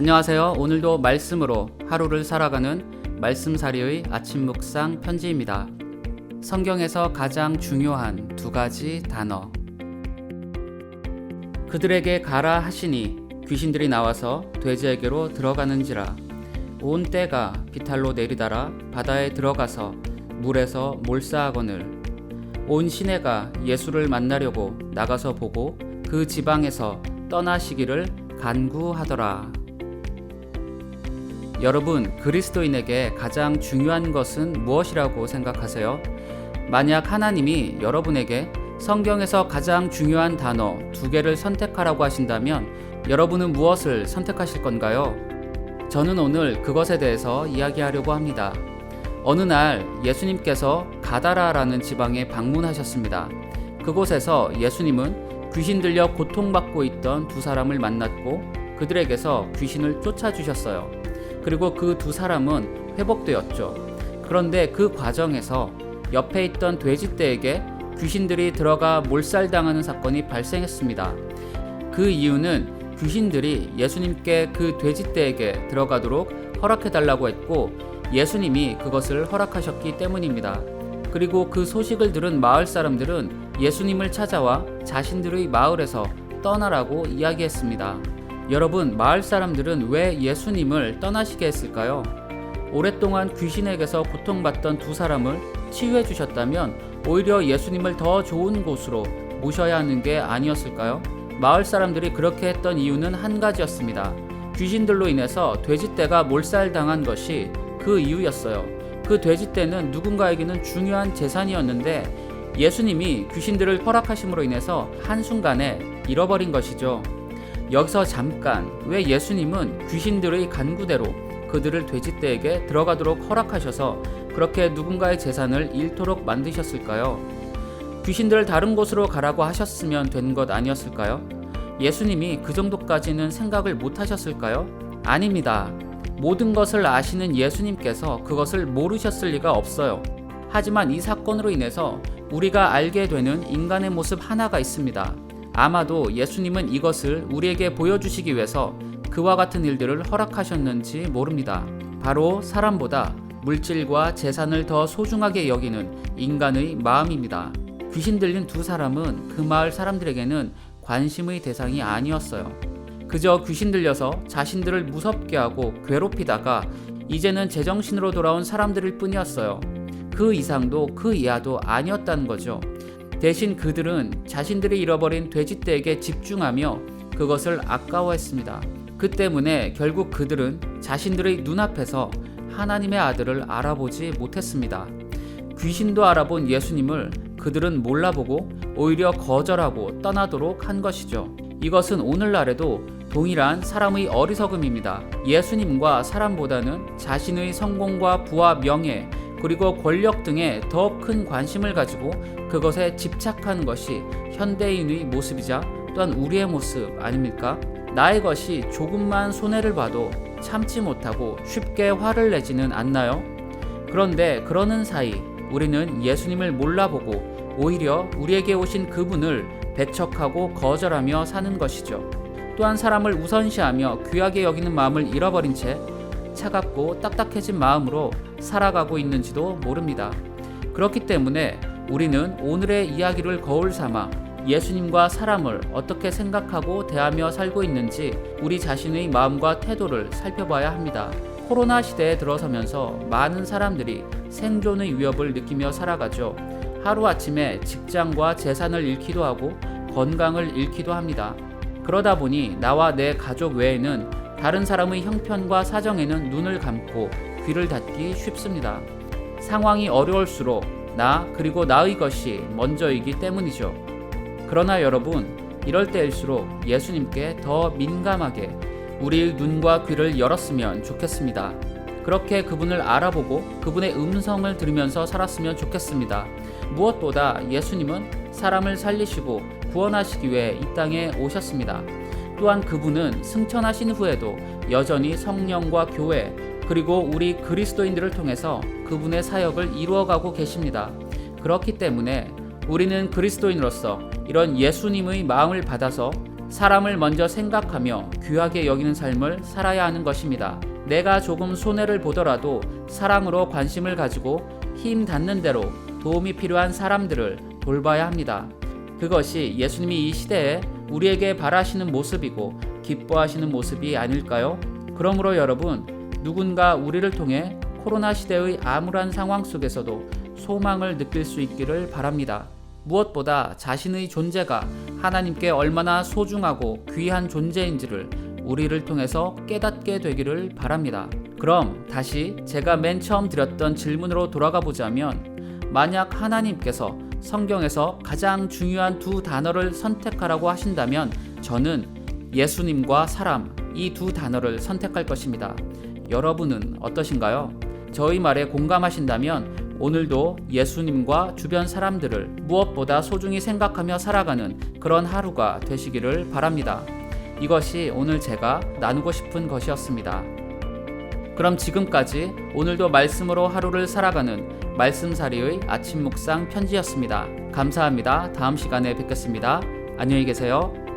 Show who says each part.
Speaker 1: 안녕하세요. 오늘도 말씀으로 하루를 살아가는 말씀사리의 아침 묵상 편지입니다. 성경에서 가장 중요한 두 가지 단어. 그들에게 가라 하시니 귀신들이 나와서 돼지에게로 들어가는지라. 온 때가 비탈로 내리다라 바다에 들어가서 물에서 몰사하거늘. 온 시내가 예수를 만나려고 나가서 보고 그 지방에서 떠나시기를 간구하더라. 여러분, 그리스도인에게 가장 중요한 것은 무엇이라고 생각하세요? 만약 하나님이 여러분에게 성경에서 가장 중요한 단어 두 개를 선택하라고 하신다면 여러분은 무엇을 선택하실 건가요? 저는 오늘 그것에 대해서 이야기하려고 합니다. 어느 날 예수님께서 가다라라는 지방에 방문하셨습니다. 그곳에서 예수님은 귀신 들려 고통받고 있던 두 사람을 만났고 그들에게서 귀신을 쫓아주셨어요. 그리고 그 두 사람은 회복되었죠. 그런데 그 과정에서 옆에 있던 돼지떼에게 귀신들이 들어가 몰살당하는 사건이 발생했습니다. 그 이유는 귀신들이 예수님께 그 돼지떼에게 들어가도록 허락해달라고 했고 예수님이 그것을 허락하셨기 때문입니다. 그리고 그 소식을 들은 마을 사람들은 예수님을 찾아와 자신들의 마을에서 떠나라고 이야기했습니다. 여러분, 마을 사람들은 왜 예수님을 떠나시게 했을까요? 오랫동안 귀신에게서 고통받던 두 사람을 치유해 주셨다면 오히려 예수님을 더 좋은 곳으로 모셔야 하는 게 아니었을까요? 마을 사람들이 그렇게 했던 이유는 한 가지였습니다. 귀신들로 인해서 돼지떼가 몰살당한 것이 그 이유였어요. 그 돼지떼는 누군가에게는 중요한 재산이었는데 예수님이 귀신들을 허락하심으로 인해서 한순간에 잃어버린 것이죠. 여기서 잠깐 왜 예수님은 귀신들의 간구대로 그들을 돼지떼에게 들어가도록 허락하셔서 그렇게 누군가의 재산을 잃도록 만드셨을까요? 귀신들을 다른 곳으로 가라고 하셨으면 된 것 아니었을까요? 예수님이 그 정도까지는 생각을 못 하셨을까요? 아닙니다. 모든 것을 아시는 예수님께서 그것을 모르셨을 리가 없어요. 하지만 이 사건으로 인해서 우리가 알게 되는 인간의 모습 하나가 있습니다. 아마도 예수님은 이것을 우리에게 보여주시기 위해서 그와 같은 일들을 허락하셨는지 모릅니다. 바로 사람보다 물질과 재산을 더 소중하게 여기는 인간의 마음입니다. 귀신 들린 두 사람은 그 마을 사람들에게는 관심의 대상이 아니었어요. 그저 귀신 들려서 자신들을 무섭게 하고 괴롭히다가 이제는 제정신으로 돌아온 사람들일 뿐이었어요. 그 이상도 그 이하도 아니었다는 거죠. 대신 그들은 자신들이 잃어버린 돼지떼에게 집중하며 그것을 아까워했습니다. 그 때문에 결국 그들은 자신들의 눈앞에서 하나님의 아들을 알아보지 못했습니다. 귀신도 알아본 예수님을 그들은 몰라보고 오히려 거절하고 떠나도록 한 것이죠. 이것은 오늘날에도 동일한 사람의 어리석음입니다. 예수님과 사람보다는 자신의 성공과 부와 명예, 그리고 권력 등에 더 큰 관심을 가지고 그것에 집착하는 것이 현대인의 모습이자 또한 우리의 모습 아닙니까? 나의 것이 조금만 손해를 봐도 참지 못하고 쉽게 화를 내지는 않나요? 그런데 그러는 사이 우리는 예수님을 몰라보고 오히려 우리에게 오신 그분을 배척하고 거절하며 사는 것이죠. 또한 사람을 우선시하며 귀하게 여기는 마음을 잃어버린 채 차갑고 딱딱해진 마음으로 살아가고 있는지도 모릅니다. 그렇기 때문에 우리는 오늘의 이야기를 거울 삼아 예수님과 사람을 어떻게 생각하고 대하며 살고 있는지 우리 자신의 마음과 태도를 살펴봐야 합니다. 코로나 시대에 들어서면서 많은 사람들이 생존의 위협을 느끼며 살아가죠. 하루아침에 직장과 재산을 잃기도 하고 건강을 잃기도 합니다. 그러다 보니 나와 내 가족 외에는 다른 사람의 형편과 사정에는 눈을 감고 귀를 닫기 쉽습니다. 상황이 어려울수록 나 그리고 나의 것이 먼저이기 때문이죠. 그러나 여러분, 이럴 때일수록 예수님께 더 민감하게 우리의 눈과 귀를 열었으면 좋겠습니다. 그렇게 그분을 알아보고 그분의 음성을 들으면서 살았으면 좋겠습니다. 무엇보다 예수님은 사람을 살리시고 구원하시기 위해 이 땅에 오셨습니다. 또한 그분은 승천하신 후에도 여전히 성령과 교회 그리고 우리 그리스도인들을 통해서 그분의 사역을 이루어가고 계십니다. 그렇기 때문에 우리는 그리스도인으로서 이런 예수님의 마음을 받아서 사람을 먼저 생각하며 귀하게 여기는 삶을 살아야 하는 것입니다. 내가 조금 손해를 보더라도 사랑으로 관심을 가지고 힘 닿는 대로 도움이 필요한 사람들을 돌봐야 합니다. 그것이 예수님이 이 시대에 우리에게 바라시는 모습이고 기뻐하시는 모습이 아닐까요? 그러므로 여러분, 누군가 우리를 통해 코로나 시대의 암울한 상황 속에서도 소망을 느낄 수 있기를 바랍니다. 무엇보다 자신의 존재가 하나님께 얼마나 소중하고 귀한 존재인지를 우리를 통해서 깨닫게 되기를 바랍니다. 그럼 다시 제가 맨 처음 드렸던 질문으로 돌아가 보자면 만약 하나님께서 성경에서 가장 중요한 두 단어를 선택하라고 하신다면 저는 예수님과 사람 이 두 단어를 선택할 것입니다. 여러분은 어떠신가요? 저희 말에 공감하신다면 오늘도 예수님과 주변 사람들을 무엇보다 소중히 생각하며 살아가는 그런 하루가 되시기를 바랍니다. 이것이 오늘 제가 나누고 싶은 것이었습니다. 그럼 지금까지 오늘도 말씀으로 하루를 살아가는 말씀사리의 아침 묵상 편지였습니다. 감사합니다. 다음 시간에 뵙겠습니다. 안녕히 계세요.